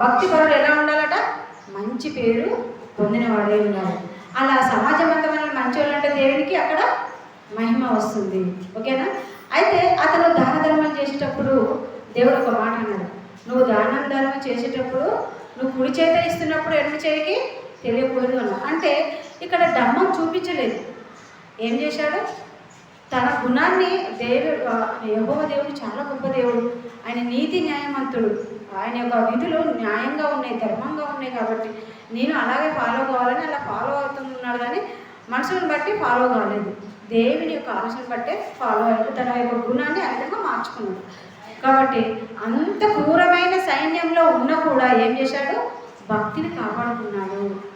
భక్తి పరుడు ఎలా ఉండాలట? మంచి పేరు పొందినవాడే ఉండాలి. అలా సమాజం అంతా మనల్ని మంచి అంటే దేవునికి అక్కడ మహిమ వస్తుంది. ఓకేనా? అయితే అతను దాన ధర్మం చేసేటప్పుడు దేవుడు ఒక మాట అన్నాడు. నువ్వు దానం ధర్మం చేసేటప్పుడు నువ్వు కుడి చేత ఇస్తున్నప్పుడు ఎడమ చేయికి తెలియకూడదు అన్న అంటే ఇక్కడ డమ్మం చూపించలేదు. ఏం చేశాడు? తన గుణాన్ని దేవుడు యహోవ దేవుడు చాలా గొప్ప దేవుడు. ఆయన నీతి న్యాయవంతుడు ఆయన యొక్క విధులు న్యాయంగా ఉన్నాయి ధర్మంగా ఉన్నాయి కాబట్టి నేను అలాగే ఫాలో కావాలని అలా ఫాలో అవుతున్నాడు కానీ మనుషులను బట్టి ఫాలో కాలేదు. దేవుని యొక్క ఆలోచన బట్టే ఫాలో అయ్యాడు. తన యొక్క గుణాన్ని ఆ విధంగా మార్చుకున్నాడు. కాబట్టి అంత క్రూరమైన సైన్యంలో ఉన్న కూడా ఏం చేశాడు? భక్తిని కాపాడుకున్నాడు.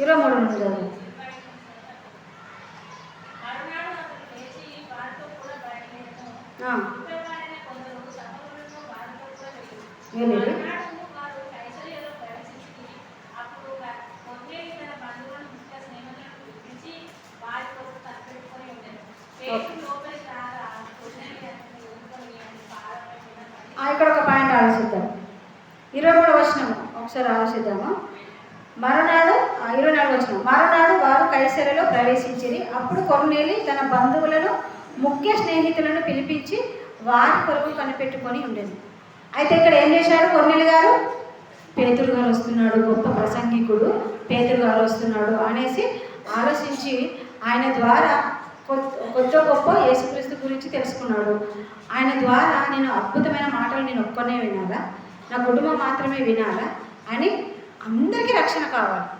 ఇరవై మూడు పడి, ఆ, ఇక్కడ ఒక పాయింట్ ఆలోచిద్దాం. ఇరవై మూడు వచ్చినాము ఒకసారి ఆలోచిద్దాము? మరునాడు ఇరవై నాలుగు వచ్చిన మరునాడు వారు కైసరలో ప్రవేశించింది అప్పుడు కొన్నేలి తన బంధువులను ముఖ్య స్నేహితులను పిలిపించి వారి కొరకు కనిపెట్టుకొని ఉండేది అయితే ఇక్కడ ఏం చేశాడు కొన్నేలి గారు? పేతురు గారు వస్తున్నాడు గొప్ప ప్రసంగికుడు పేతురు గారు వస్తున్నాడు అనేసి ఆలోచించి ఆయన ద్వారా కొత్త గొప్ప యేసుక్రీస్తు గురించి తెలుసుకున్నాడు. ఆయన ద్వారా నేను అద్భుతమైన మాటలు నేను ఒక్కనే వినాలా? నా కుటుంబం మాత్రమే వినాలా? అని అందరికీ రక్షణ కావాలి.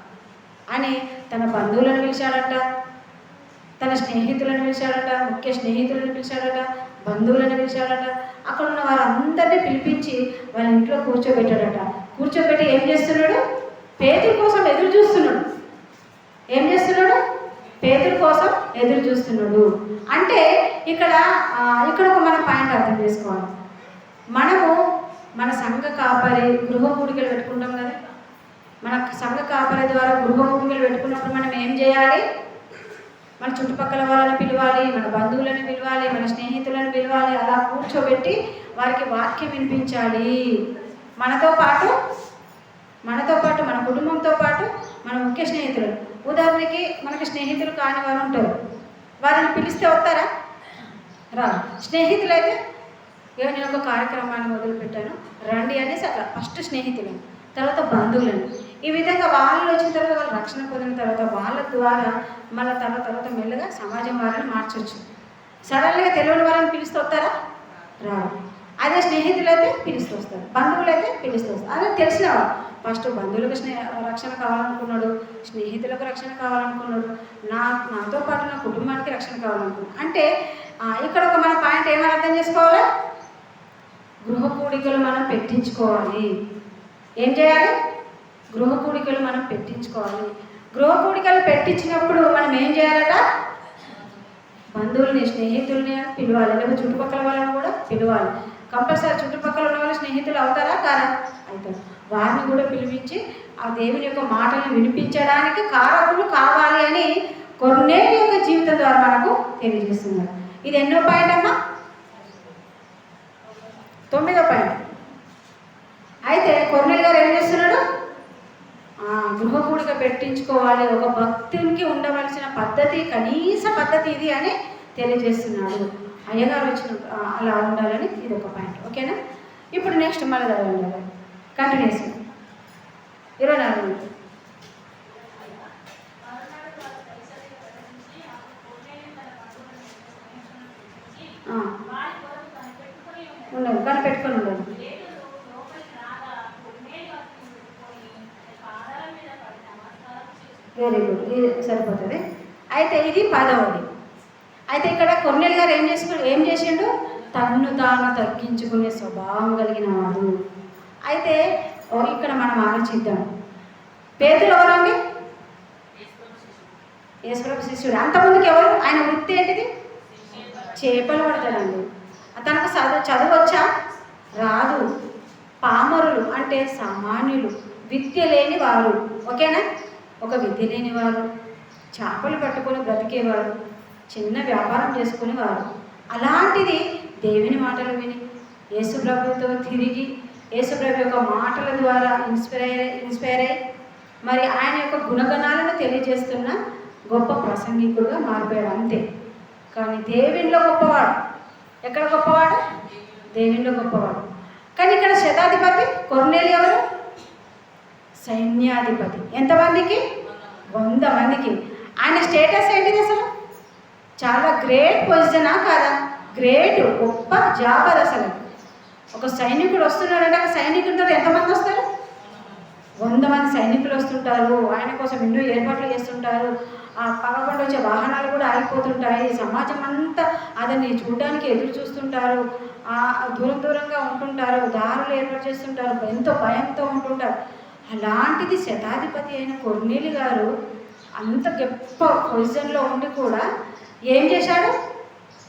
అని తన బంధువులను పిలిచాడట తన స్నేహితులను పిలిచాడట ముఖ్య స్నేహితులను పిలిచాడట బంధువులను పిలిచాడట. అక్కడ ఉన్న వారందరినీ పిలిపించి వాళ్ళ ఇంట్లో కూర్చోబెట్టాడట. కూర్చోబెట్టి ఏం చేస్తున్నాడు? పేదల కోసం ఎదురు చూస్తున్నాడు. ఏం చేస్తున్నాడు? పేదల కోసం ఎదురు చూస్తున్నాడు. అంటే ఇక్కడ ఇక్కడ ఒక మన పాయింట్ అర్థం చేసుకోవాలి. మనము మన సంఘ కాపరి గృహ కూడికలు పెట్టుకుంటాం కదా. మన సంఘ కాపరి ద్వారా గృహ పెట్టుకున్నప్పుడు మనం ఏం చేయాలి? మన చుట్టుపక్కల వాళ్ళని పిలవాలి మన బంధువులను పిలవాలి మన స్నేహితులను పిలవాలి అలా కూర్చోబెట్టి వారికి వాక్యం వినిపించాలి. మనతో పాటు మనతో పాటు మన కుటుంబంతో పాటు మన ముఖ్య స్నేహితులు. ఉదాహరణకి మనకి స్నేహితులు కాని వారు ఉంటారు. వారిని పిలిస్తే వస్తారా? రా. స్నేహితులైతే ఏమో నేను ఒక కార్యక్రమాన్ని మొదలుపెట్టాను. రండి అనేసి అట్లా ఫస్ట్ స్నేహితులను తర్వాత బంధువులను. ఈ విధంగా వాళ్ళు వచ్చిన తర్వాత వాళ్ళు రక్షణ పొందిన తర్వాత వాళ్ళ ద్వారా మళ్ళీ తర్వాత తర్వాత మెల్లగా సమాజం వారిని మార్చొచ్చు. సడన్గా తెలియని వారిని పిలుస్తూ వస్తారా? రారు. అదే స్నేహితులైతే పిలుస్తూ వస్తారు. బంధువులు అయితే పిలుస్తూ వస్తారు. అదే తెలిసిన ఫస్ట్ బంధువులకు స్నే రక్షణ కావాలనుకున్నాడు. స్నేహితులకు రక్షణ కావాలనుకున్నాడు. నా నాతో పాటు నా కుటుంబానికి రక్షణ కావాలనుకున్నాడు. అంటే ఇక్కడ ఒక మన పాయింట్ ఏమని అర్థం చేసుకోవాలి? గృహ కూడికలు మనం పెట్టించుకోవాలి. ఏం చేయాలి? గృహ కూడికలు మనం పెట్టించుకోవాలి. గృహ కూడికలు పెట్టించినప్పుడు మనం ఏం చేయాలట? బంధువుల్ని స్నేహితుల్ని పిలవాలి. లేకపోతే చుట్టుపక్కల వాళ్ళని కూడా పిలవాలి. కంపల్సరీ చుట్టుపక్కల ఉన్న వాళ్ళు స్నేహితులు అవుతారా? కారా అవుతారు. వారిని కూడా పిలిపించి ఆ దేవుని యొక్క మాటలను వినిపించడానికి కారకులు కావాలి అని కొన్నేటి యొక్క జీవితం ద్వారా మనకు తెలియజేస్తున్నారు. ఇది ఎన్నో పాయింట్ అమ్మా? తొమ్మిదో పాయింట్. అయితే కొన్నేళ్ళు గారు ఏం చేస్తున్నాడు? ఆ, పెట్టించుకోవాలి. ఒక భక్తునికి ఉండవలసిన పద్ధతి కనీస పద్ధతి ఇది అని తెలియజేస్తున్నాడు. అయ్యగారు వచ్చిన అలా ఉండాలని ఇది ఒక పాయింట్. ఓకేనా? ఇప్పుడు నెక్స్ట్ మళ్ళీ చదవండి కంటిన్యూస్ ఇరవై నాలుగు. ఉండదు. కనిపెట్టుకొని ఉండదు కైసరయలో ప్రవేశించి, అప్పుడు కొర్నేలి తన బంధువులను, ముఖ్య స్నేహితులను పిలిపించి, ఆ, వారి కొరకు కనిపెట్టుకొని ఉండెను. ఉండండి కనిపెట్టుకొని ఉండండి పేతురు లోపలికి రాగా కొర్నేలి అతన్ని ఎదుర్కొని పాదాల మీద పడి నమస్కారం చేసి వెరీ గుడ్ ఇది సరిపోతుంది. అయితే ఇది పదవది. అయితే ఇక్కడ కొన్నేళ్ళు గారు ఏం చేసుకు ఏం చేసిండు? తన్ను తాను తగ్గించుకునే స్వభావం కలిగిన వాడు. అయితే ఇక్కడ మనం ఆలోచిద్దాం. పేదలు ఎవరండి? యేసుప్రభు శిష్యుడు. అంతమందికి ఎవరు? ఆయన వృత్తి ఏంటిది? చేపలు పడతాడండి. తనకు చదువు చదవచ్చా రాదు. పామరులు అంటే సామాన్యులు. విద్య లేని వారు. ఓకేనా? ఒక విద్య లేని వారు చేపలు పట్టుకొని బ్రతికేవారు చిన్న వ్యాపారం చేసుకునేవారు. అలాంటిది దేవుని మాటలు విని యేసుప్రభుతో తిరిగి యేసుప్రభు యొక్క మాటల ద్వారా ఇన్స్పైర్ ఇన్స్పైర్ అయ్యి మరి ఆయన యొక్క గుణగణాలను తెలియజేస్తున్న గొప్ప ప్రసంగికుడుగా మారిపోయాడు అంతే. కానీ దేవునిలో గొప్పవాడు ఎక్కడ గొప్పవాడు? దేవునిలో గొప్పవాడు. కానీ ఇక్కడ శతాధిపతి కొర్నేలి ఎవరు? సైన్యాధిపతి. ఎంతమందికి? వంద మందికి. ఆయన స్టేటస్ ఏంటిది అసలు? చాలా గ్రేట్ పొజిషనా కాదా? గ్రేట్ గొప్ప జాబ్ అది అసలు. ఒక సైనికుడు వస్తున్నాడంటే ఒక సైనికుడితో ఎంతమంది వస్తారు? వంద మంది సైనికులు వస్తుంటారు. ఆయన కోసం ఎన్నో ఏర్పాట్లు చేస్తుంటారు. ఆ పగకుండా వచ్చే వాహనాలు కూడా ఆగిపోతుంటాయి. సమాజం అంతా అతన్ని చూడడానికి ఎదురు చూస్తుంటారు. ఆ దూరం దూరంగా ఉంటుంటారు. దారులు ఏర్పాటు చేస్తుంటారు. ఎంతో భయంతో ఉంటుంటారు. అలాంటిది శతాధిపతి అయిన కొర్నీలు గారు అంత గొప్ప పొజిషన్లో ఉండి కూడా ఏం చేశాడు?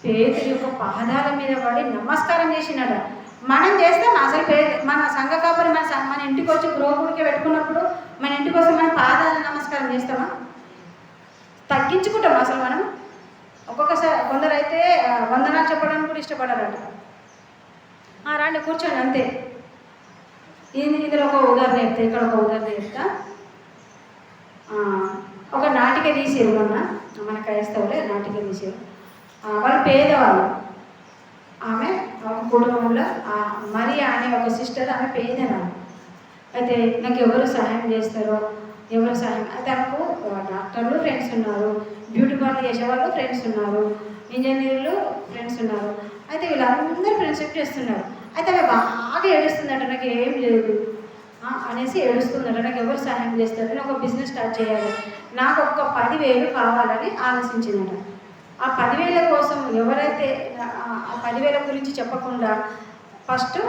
పేదరి యొక్క పాదాల మీద పడి నమస్కారం చేసినాడు. మనం చేస్తాం అసలు పేద మన సంఘ కాపరి మన సం- మన ఇంటికి వచ్చి గృహకుడికి పెట్టుకున్నప్పుడు మన ఇంటికి వస్తే మన పాదాల నమస్కారం చేస్తామా? తగ్గించుకుంటాం అసలు మనం. ఒక్కొక్కసారి కొందరు అయితే వందనాలు చెప్పడానికి కూడా ఇష్టపడారట. ఆ, రండి కూర్చోండి అంతే. ఇది ఇందులో ఒక ఉదాహరణ చెప్తా ఇక్కడ ఒక ఉదాహరణ చెప్తా. ఒక నాటిక తీసేరు మొన్న మన క్రైస్తవులే నాటిక తీసేరు. వాళ్ళు పేదవాళ్ళు. ఆమె ఒక కుటుంబంలో మరి అనే ఒక సిస్టర్ ఆమె పేదరాలు అయితే నాకు ఎవరు సహాయం చేస్తారో ఎవరు సహాయం అయితే నాకు డాక్టర్లు ఫ్రెండ్స్ ఉన్నారు బ్యూటీ పార్లర్ చేసేవాళ్ళు ఫ్రెండ్స్ ఉన్నారు ఇంజనీర్లు ఫ్రెండ్స్ ఉన్నారు. అయితే వీళ్ళందరూ ఫ్రెండ్షిప్ చేస్తున్నారు. అయితే ఆమె బాగా ఏడుస్తుందంట నాకు ఏం లేదు. అనేసి ఏడుస్తుందట నాకు ఎవరు సహాయం చేస్తారు? నేను ఒక బిజినెస్ స్టార్ట్ చేయాలి. నాకు ఒక పదివేలు కావాలని ఆలోచించిందట. ఆ పదివేల కోసం ఎవరైతే ఆ పదివేల గురించి చెప్పకుండా ఫస్ట్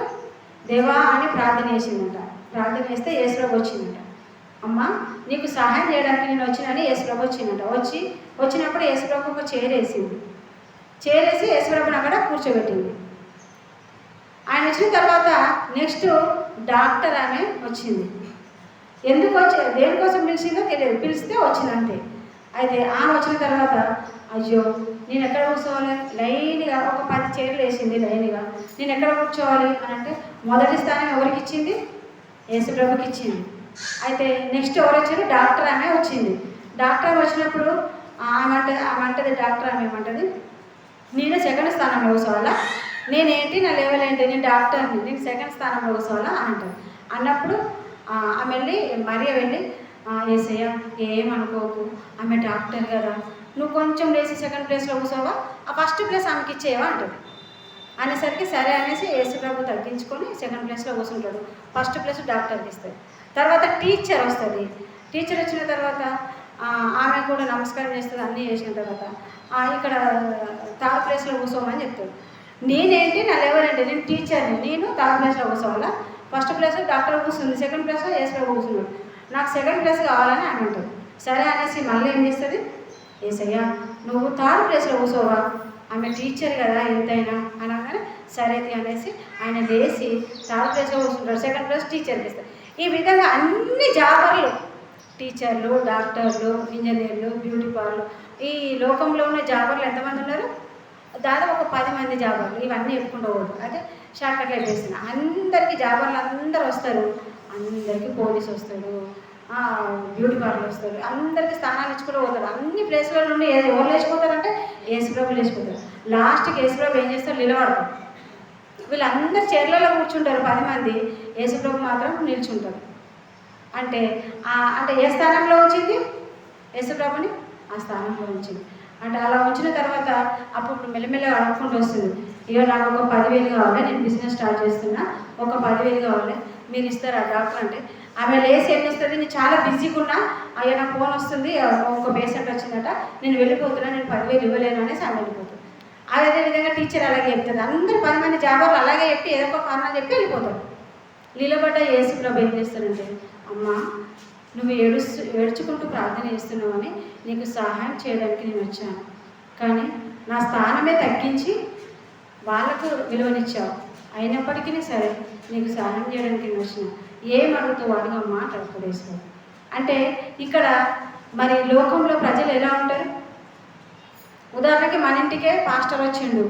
దేవా అని ప్రార్థన చేసిందట. ప్రార్థన చేస్తే ఏసులోకి వచ్చిందట. అమ్మ నీకు సహాయం చేయడానికి నేను వచ్చినని ఏసులోకి వచ్చిందట. వచ్చి వచ్చినప్పుడు ఏసులోకి ఒక చేరేసింది. చేరేసి యేసుప్రభుని అక్కడ కూర్చోబెట్టింది. ఆయన వచ్చిన తర్వాత నెక్స్ట్ డాక్టర్ ఆమె వచ్చింది. ఎందుకు వచ్చి దేనికోసం పిలిచిందో తెలియదు. పిలిస్తే వచ్చింది అంతే అయితే ఆమె వచ్చిన తర్వాత అయ్యో నేను ఎక్కడ కూర్చోవాలి? లైన్గా ఒక పది చైర్లు వేసింది లైన్గా. నేను ఎక్కడ కూర్చోవాలి? అని అంటే మొదటి స్థానం ఎవరికి ఇచ్చింది? యేసుప్రభుకి ఇచ్చింది. అయితే నెక్స్ట్ ఎవరు వచ్చారు? డాక్టర్ ఆమె వచ్చింది. డాక్టర్ ఆమె వచ్చినప్పుడు ఆమె అంటే ఆమె అంటది డాక్టర్ ఆమె ఏమంటది? నేను సెకండ్ స్థానంలో కూర్చోవాలా? నేనేంటి నా లెవెల్ ఏంటి? నేను డాక్టర్ని నేను సెకండ్ స్థానంలో కూర్చోవాలా? అంటారు. అన్నప్పుడు ఆమె వెళ్ళి మరియ వెళ్ళి ఏసయ్య ఏమనుకోకు? ఆమె డాక్టర్ కదా. నువ్వు కొంచెం లేచి సెకండ్ ప్లేస్లో కూర్చోవా? ఆ ఫస్ట్ ప్లేస్ ఆమెకి ఇచ్చేవా అంటుంది అనేసరికి సరే అనేసి యేసుప్రభు తగ్గించుకొని సెకండ్ ప్లేస్లో కూర్చుంటాడు. ఫస్ట్ ప్లేస్ డాక్టర్కి ఇస్తుంది తర్వాత టీచర్ వస్తుంది. టీచర్ వచ్చిన తర్వాత ఆమె కూడా నమస్కారం చేస్తుంది అన్నీ చేసిన తర్వాత ఇక్కడ థర్డ్ ప్లేస్లో కూర్చోమని చెప్తాడు. నేనేంటి నా లెవెల్ ఏంటి నేను టీచర్ని నేను థర్డ్ ప్లేస్లో కూర్చోవాలా? ఫస్ట్ ప్లేస్ డాక్టర్ కూర్చుంది సెకండ్ ప్లేస్లో యేసుప్రభు కూర్చున్నాడు. నాకు సెకండ్ ప్లేస్ కావాలని ఆమె అంటుంది సరే అనేసి మళ్ళీ ఏం చేస్తుంది? ఏసయ్యా నువ్వు థర్డ్ ప్లేస్లో కూర్చోవా? ఆమె టీచర్ కదా ఎంతైనా అనగానే సరే అనేసి ఆయన లేచి థర్డ్ ప్లేస్లో కూర్చుంటాడు సెకండ్ ప్లేస్ టీచర్కి ఇస్తారు ఈ విధంగా అన్ని జాబర్లు టీచర్లు డాక్టర్లు ఇంజనీర్లు బ్యూటీ పార్లర్ ఈ లోకంలో ఉన్న జాబర్లు ఎంతమంది ఉన్నారు? దాదాపు ఒక పది మంది జాబర్లు ఇవన్నీ చెప్పుకుంటూ పోదు. అదే షార్ట్ చేసిన అందరికీ జాబర్లు అందరు వస్తారు. అందరికీ పోలీస్ వస్తాడు బ్యూటీ పార్లర్ వస్తారు అందరికీ స్థానాలు ఇచ్చుకుంటూ పోతారు అన్ని ప్లేస్లలో నుండి ఎవరు లేచిపోతారంటే ఏసుప్రభు లేచిపోతారు. లాస్ట్కి ఏసుప్రభు ఏం చేస్తారు నిలబడతారు వీళ్ళందరూ చీరలలో కూర్చుంటారు పది మంది. ఏసుప్రభు మాత్రం నిల్చుంటారు అంటే అంటే ఏ స్థానంలో వచ్చింది యేసుప్రభుని ఆ స్థానంలో ఉంచింది. అంటే అలా ఉంచిన తర్వాత అప్పుడు మెల్లమెల్ల అడుక్కుంటూ వస్తుంది. ఇక నాకు ఒక పదివేలు కావాలి నేను బిజినెస్ స్టార్ట్ చేస్తున్నా ఒక పదివేలు కావాలి మీరు ఇస్తారా డాక్టర్ అంటే ఆమె లేసి ఏం చేస్తుంది నేను చాలా బిజీగా ఉన్నా అయ్యా నా ఫోన్ వస్తుంది ఒక పేషెంట్ వచ్చిందట నేను వెళ్ళిపోతున్నా నేను పదివేలు ఇవ్వలేను అనేసి ఆమె వెళ్ళిపోతుంది. అదే విధంగా టీచర్ అలాగే చెప్తుంది. అందరు పది మంది జాబర్లు అలాగే చెప్పి ఏదో ఒక కారణం చెప్పి వెళ్ళిపోతారు. నిలబడ్డ యేసు ప్రభు ఏం చేస్తారంటే అమ్మా నువ్వు ఏడుస్తూ ఏడ్చుకుంటూ ప్రార్థన చేస్తున్నావని నీకు సహాయం చేయడానికి నేను వచ్చాను. కానీ నా స్థానమే తగ్గించి వాళ్ళకు విలువనిచ్చావు. అయినప్పటికీ సరే నీకు సహాయం చేయడానికి నేను వచ్చిన. ఏం అడుగుతావు అడుగమ్మా మాట్లాడుకునేసుకో అంటే ఇక్కడ మరి లోకంలో ప్రజలు ఎలా ఉంటారు? ఉదాహరణకి మన ఇంటికే పాస్టర్ వచ్చిండు.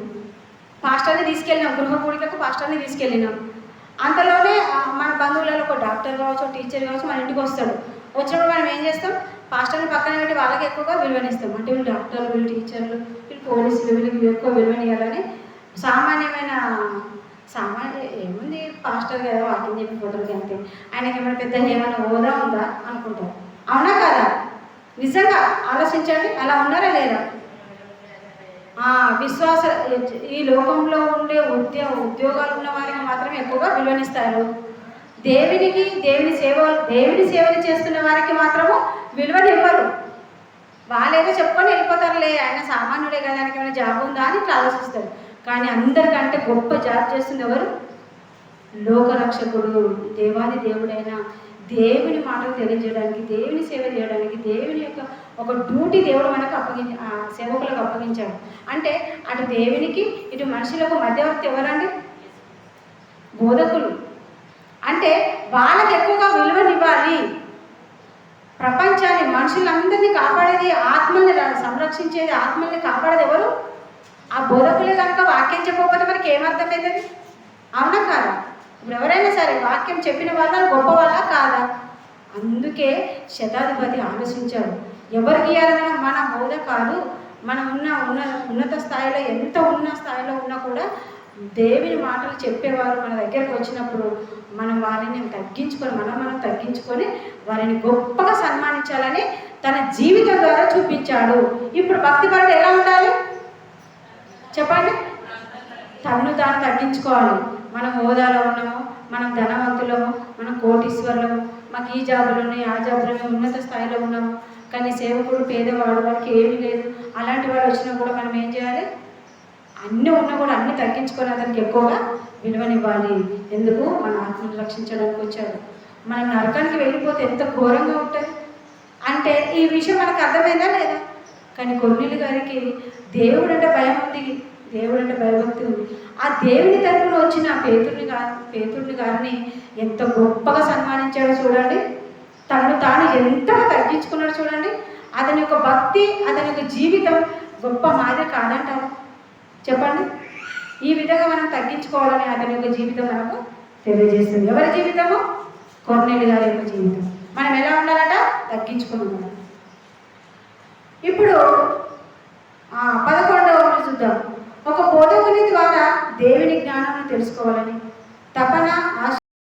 పాస్టర్ని తీసుకెళ్ళినాం గృహ కూడికకు పాస్టర్ని తీసుకెళ్ళినాం. అంతలోనే మన బంధువులలో ఒక డాక్టర్ కావచ్చు టీచర్ కావచ్చు మన ఇంటికి వస్తాడు. వచ్చినప్పుడు మనం ఏం చేస్తాం? పాస్టర్ని పక్కన పెట్టి వాళ్ళకి ఎక్కువగా విలువనిస్తాం. అంటే వీళ్ళు డాక్టర్లు వీళ్ళు టీచర్లు వీళ్ళు పోలీసులు వీళ్ళకి ఎక్కువ విలువనియాలని సామాన్యమైన సామాన్య ఏముంది? పాస్టర్ కదా వాకింగ్ చెప్పిపోతారు అంతే. ఆయనకి ఏమైనా పెద్ద ఏమైనా హోదా ఉందా అనుకుంటారు. అవునా కదా? నిజంగా ఆలోచించండి. అలా ఉన్నారా లేదా? విశ్వాస ఈ లోకంలో ఉండే ఉద్యోగ ఉద్యోగాలు ఉన్న వారికి మాత్రమే ఎక్కువగా విలువనిస్తారు. దేవునికి దేవుని సేవ దేవుని సేవలు చేస్తున్న వారికి మాత్రము విలువనివ్వరు. వాళ్ళేదో చెప్పుకొని వెళ్ళిపోతారులే ఆయన సామాన్యుడే కదా ఆయనకి ఏమైనా జాబ్ ఉందా అని ఇట్లా ఆలోచిస్తారు. కానీ అందరికంటే గొప్ప జాబ్ చేస్తుంది ఎవరు? లోకరక్షకుడు దేవాది దేవుడైన దేవుని మాటలు తెలియజేయడానికి దేవుని సేవ చేయడానికి దేవుని యొక్క ఒక డ్యూటీ దేవుడు మనకు అప్పగించి సేవకులకు అప్పగించాడు. అంటే అటు దేవునికి ఇటు మనుషులకు మధ్యవర్తి ఎవరండి? బోధకులు. అంటే వాళ్ళకి ఎక్కువగా విలువనివ్వాలి ప్రపంచాన్ని మనుషులందరినీ కాపాడేది ఆత్మల్ని సంరక్షించేది ఆత్మల్ని కాపాడేది ఎవరు? ఆ బోధకులే కనుక వాక్యం చెప్పకపోతే మనకి ఏమర్థమవుతుంది అవునా కాదా? ఇప్పుడు ఎవరైనా సరే వాక్యం చెప్పిన వాళ్ళ గొప్ప వాళ్ళ కాదా? అందుకే శతాధిపతి ఆలోచించాడు. ఎవరికి ఇవ్వాలన్నా మన బోధ కాదు. మనం ఉన్న ఉన్న ఉన్నత స్థాయిలో ఎంత ఉన్న స్థాయిలో ఉన్నా కూడా దేవుని మాటలు చెప్పేవారు మన దగ్గరకు వచ్చినప్పుడు మనం వారిని తగ్గించుకొని మనం మనం తగ్గించుకొని వారిని గొప్పగా సన్మానించాలని తన జీవితం ద్వారా చూపించాడు. ఇప్పుడు భక్తి పరుడు ఎలా ఉండాలి? చెప్పండి. తన్ను తాను తగ్గించుకోవాలి. మనం హోదాలో ఉన్నాము మనం ధనవంతులము మనం కోటీశ్వరులము మాకు ఈ జాబులు ఉన్నాయి ఆ జాబులు ఉన్నాయి ఉన్నత స్థాయిలో ఉన్నాము. కానీ సేవకుడు పేదవాడు వాడికి ఏమీ లేదు. అలాంటి వాడు వచ్చినా కూడా మనం ఏం చేయాలి? అన్నీ ఉన్నా కూడా అన్నీ తగ్గించుకొని అతనికి ఎక్కువగా విలువనివ్వాలి. ఎందుకు? మన ఆత్మను రక్షించడానికి వచ్చాడు. మనం నరకానికి వెళ్ళిపోతే ఎంత ఘోరంగా ఉంటుంది? అంటే ఈ విషయం మనకు అర్థమైందా లేదా? కానీ కొన్నిళ్ళు గారికి దేవుడు అంటే భయం ఉంది. దేవుడు అంటే భయభక్తి ఉంది. ఆ దేవుని తరపున వచ్చిన ఆ పేతుడిని గారు పేతుడిని గారిని ఎంత గొప్పగా సన్మానించాడో చూడండి. తను తాను ఎంతగా తగ్గించుకున్నాడు చూడండి. అతని యొక్క భక్తి అతని యొక్క జీవితం గొప్ప మాదిరి కాదంటారు చెప్పండి. ఈ విధంగా మనం తగ్గించుకోవాలని అతని యొక్క జీవితం మనకు తెలియజేస్తుంది. ఎవరి జీవితము? కొర్నేలి గారి యొక్క జీవితం. మనం ఎలా ఉండాలట? తగ్గించుకుని ఉండాలి ఇప్పుడు పదకొండవ చూద్దాం. ఒక బోధకుని ద్వారా దేవుని జ్ఞానాన్ని తెలుసుకోవాలని తపన